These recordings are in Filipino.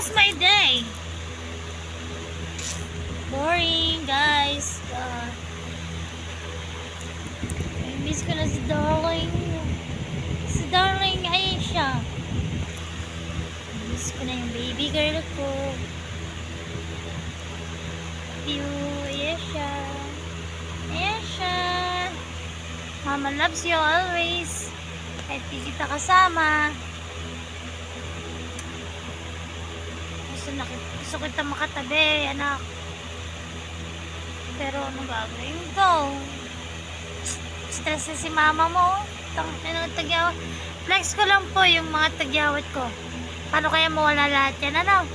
how's my day? Boring, guys. Uh, I miss ko na si darling. Si darling, ayan siya. I miss ko na yung baby girl ko. Love You, ayan siya. Ayan siya. Mama loves you always. Kahit di kita kasama. Gusto, na, gusto kita makatabi, anak. Pero ano gagawin ko? Stress na si mama mo. Tang, ano. Flex ko lang po yung mga tagyawat ko. Paano kaya mawala lahat yan, ano?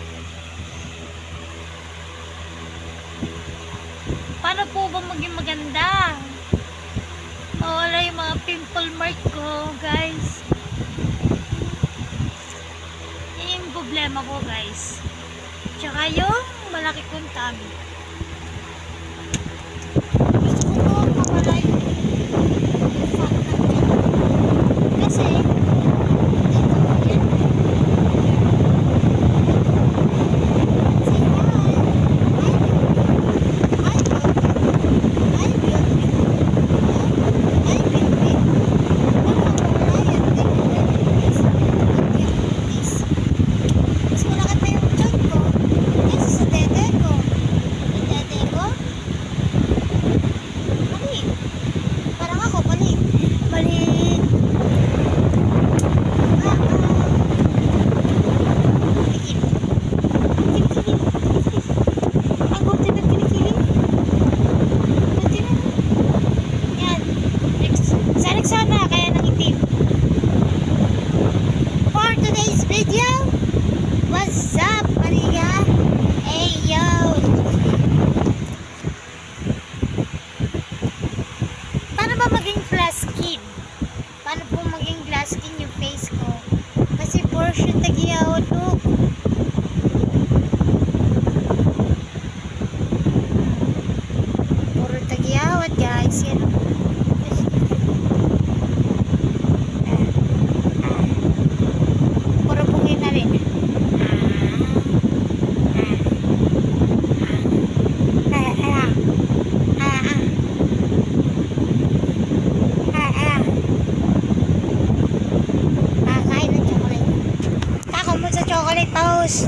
Paano po ba maging maganda? Mawala yung mga pimple mark ko, guys. Yan yung problema ko, guys. Tsaka yung malaki kong tummy. What's up, Deus.